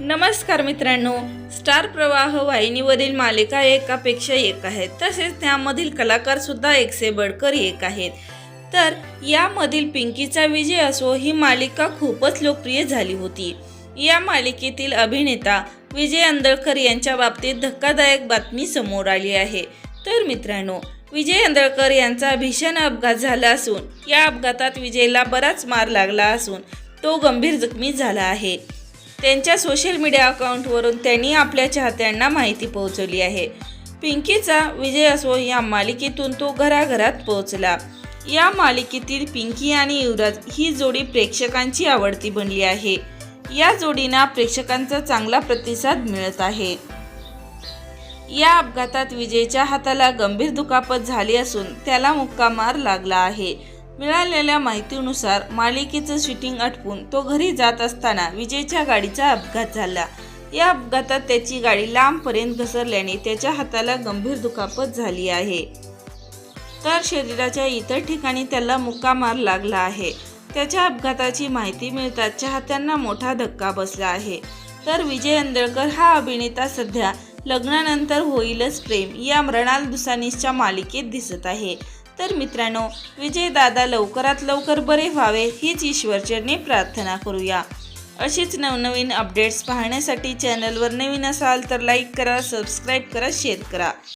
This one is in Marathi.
नमस्कार मित्रांनो स्टार प्रवाह वाहिनीवरील मालिका एकापेक्षा एक आहेत तसेच त्यामधील कलाकार सुद्धा एकसे बडकर एक आहेत. तर यामधील पिंकीचा विजय असो ही मालिका खूपच लोकप्रिय झाली होती. या मालिकेतील अभिनेता विजय आंदळकर यांच्या बाबतीत धक्कादायक बातमी समोर आली आहे. तर मित्रांनो विजय अंदळकर यांचा भीषण अपघात झाला असून या अपघातात विजयला बराच मार लागला असून तो गंभीर जखमी झाला आहे. त्यांच्या सोशल मीडिया अकाउंटवरून त्यांनी आपल्या चाहत्यांना माहिती पोहोचवली आहे. पिंकीचा विजय असो या मालिकेतून तो घराघरात पोहोचला. या मालिकेतील पिंकी आणि युवराज ही जोडी प्रेक्षकांची आवडती बनली आहे. या जोडींना प्रेक्षकांचा चांगला प्रतिसाद मिळत आहे. या अपघातात विजयच्या हाताला गंभीर दुखापत झाली असून त्याला मुक्का मार लागला आहे. मिळालेल्या माहितीनुसार मालिकेचं शूटिंग आटपून तो घरी जात असताना विजयच्या गाडीचा अपघात झाला. या अपघातात त्याची गाडी लांबपर्यंत घसरल्याने त्याच्या हाताला गंभीर दुखापत झाली आहे. तर शरीराच्या इतर ठिकाणी त्याला मुक्का मार लागला आहे. त्याच्या अपघाताची माहिती मिळताच चाहत्यांना मोठा धक्का बसला आहे. तर विजय अंदळकर हा अभिनेता सध्या लग्नानंतर होईलच प्रेम या मृणाल दुसानीसच्या मालिकेत दिसत आहे. तर मित्रांनो विजयदादा लवकरात लवकर बरे व्हावे हीच ईश्वरचरणी प्रार्थना करूया. अशीच नवनवीन अपडेट्स पाहण्यासाठी चॅनलवर नवीन असाल तर लाईक करा सबस्क्राईब करा शेअर करा.